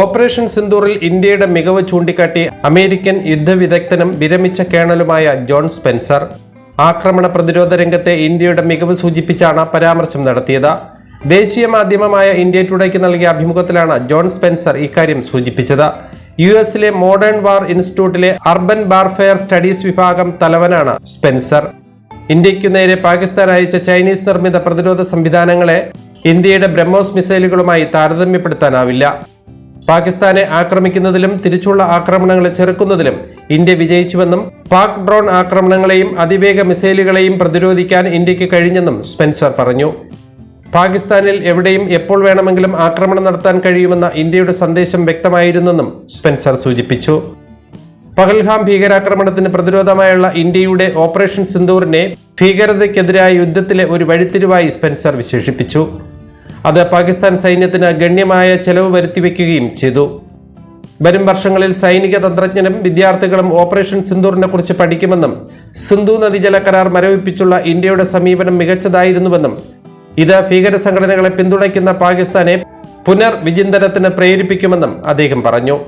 Operation സിന്ദൂറിൽ ഇന്ത്യയുടെ മികവ് ചൂണ്ടിക്കാട്ടി അമേരിക്കൻ യുദ്ധവിദഗ്ധനും വിരമിച്ച കേണലുമായ ജോൺ സ്പെൻസർ. ആക്രമണ പ്രതിരോധ രംഗത്തെ ഇന്ത്യയുടെ മികവ് സൂചിപ്പിച്ചാണ് പരാമർശം നടത്തിയത്. ദേശീയ മാധ്യമമായ ഇന്ത്യ ടുഡേക്ക് നൽകിയ അഭിമുഖത്തിലാണ് ജോൺ സ്പെൻസർ ഇക്കാര്യം സൂചിപ്പിച്ചത്. യു എസിലെ മോഡേൺ വാർ ഇൻസ്റ്റിറ്റ്യൂട്ടിലെ അർബൻ വാർഫെയർ സ്റ്റഡീസ് വിഭാഗം തലവനാണ് സ്പെൻസർ. ഇന്ത്യയ്ക്കു നേരെ പാകിസ്ഥാൻ അയച്ച ചൈനീസ് നിർമ്മിത പ്രതിരോധ സംവിധാനങ്ങളെ ഇന്ത്യയുടെ ബ്രഹ്മോസ് മിസൈലുകളുമായി താരതമ്യപ്പെടുത്താനാവില്ല. പാകിസ്ഥാനെ ആക്രമിക്കുന്നതിലും തിരിച്ചുള്ള ആക്രമണങ്ങളെ ചെറുക്കുന്നതിലും ഇന്ത്യ വിജയിച്ചുവെന്നും പാക് ഡ്രോൺ ആക്രമണങ്ങളെയും അതിവേഗ മിസൈലുകളെയും പ്രതിരോധിക്കാൻ ഇന്ത്യയ്ക്ക് കഴിഞ്ഞെന്നും സ്പെൻസർ പറഞ്ഞു. പാകിസ്ഥാനിൽ എവിടെയും എപ്പോൾ വേണമെങ്കിലും ആക്രമണം നടത്താൻ കഴിയുമെന്ന ഇന്ത്യയുടെ സന്ദേശം വ്യക്തമായിരുന്നെന്നും സ്പെൻസർ സൂചിപ്പിച്ചു. പഹൽഗാം ഭീകരാക്രമണത്തിന് പ്രതിരോധമായുള്ള ഇന്ത്യയുടെ ഓപ്പറേഷൻ സിന്ദൂറിനെ ഭീകരതയ്ക്കെതിരായ യുദ്ധത്തിലെ ഒരു വഴിത്തിരിവായി സ്പെൻസർ വിശേഷിപ്പിച്ചു. അത് പാകിസ്ഥാൻ സൈന്യത്തിന് ഗണ്യമായ ചെലവ് വരുത്തിവെക്കുകയും ചെയ്തു. വരും വർഷങ്ങളിൽ സൈനിക തന്ത്രജ്ഞനും വിദ്യാർത്ഥികളും ഓപ്പറേഷൻ സിന്ദൂറിനെ കുറിച്ച് പഠിക്കുമെന്നും സിന്ധു നദീജല കരാർ മരവിപ്പിച്ചുള്ള ഇന്ത്യയുടെ സമീപനം മികച്ചതായിരുന്നുവെന്നും ഇത് ഭീകര സംഘടനകളെ പിന്തുണയ്ക്കുന്ന പാകിസ്ഥാനെ പുനർവിചിന്തനത്തിന് പ്രേരിപ്പിക്കുമെന്നും അദ്ദേഹം പറഞ്ഞു.